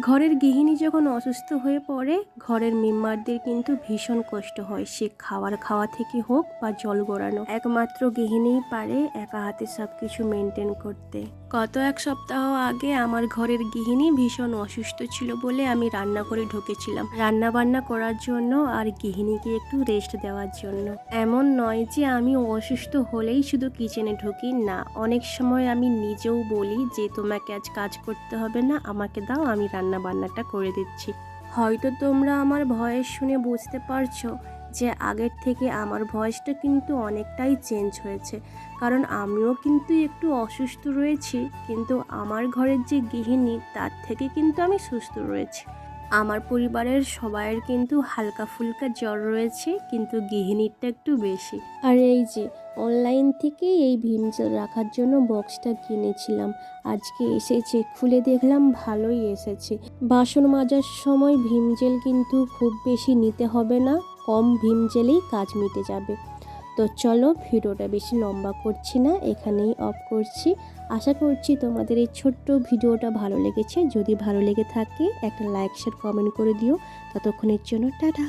ঘরের গৃহিণী যখন অসুস্থ হয়ে পড়ে, ঘরের মেম্বারদের কিন্তু ভীষণ কষ্ট হয়। সে খাবার খাওয়া থেকে হোক বা জল গড়ানো, একমাত্র গৃহিণীই পারে একা হাতে সব কিছু মেনটেন করতে। গত এক সপ্তাহ আগে আমার ঘরের গৃহিণী ভীষণ অসুস্থ ছিল বলে আমি রান্না করে ঢুকেছিলাম। রান্না বান্না করার জন্য আর গৃহিণীকে একটু রেস্ট দেওয়ার জন্য। এমন নয় যে আমি অসুস্থ হলেই শুধু কিচেনে ঢুকি, না। অনেক সময় আমি নিজেও বলি যে, তোমাকে আজ কাজ করতে হবে না, আমাকে দাও, আমি রান্না বান্নাটা করে দিচ্ছি। হয়তো তোমরা আমার ভয়েস শুনে বুঝতে পারছ যে আগের থেকে আমার ভয়েসটা কিন্তু অনেকটাই চেঞ্জ হয়েছে। কারণ আমিও কিন্তু একটু অসুস্থ রয়েছি, কিন্তু আমার ঘরের যে গৃহিণী তার থেকে কিন্তু আমি সুস্থ রয়েছি। আমার পরিবারের সবাইয়ের কিন্তু হালকা ফুলকা জ্বর রয়েছে, কিন্তু গৃহিণীরটা একটু বেশি। আর এই যে অনলাইন থেকে এই ভীম জেল রাখার জন্য বক্সটা কিনেছিলাম। আজকে এসেছে, খুলে দেখলাম ভালোই এসেছে। বাসন মাজার সময় ভীম জেল কিন্তু খুব বেশি নিতে হবে না, কম ভীম জেলেই কাজ মিটে যাবে। তো চলো ভিডিওটা বেশি লম্বা করছি না, এখানেই অফ করছি। আশা করছি তোমাদের এই ছোট্ট ভিডিওটা ভালো লেগেছে। যদি ভালো লেগে থাকে, একটা লাইক শেয়ার কমেন্ট করে দিও। ততক্ষণের জন্য টাটা।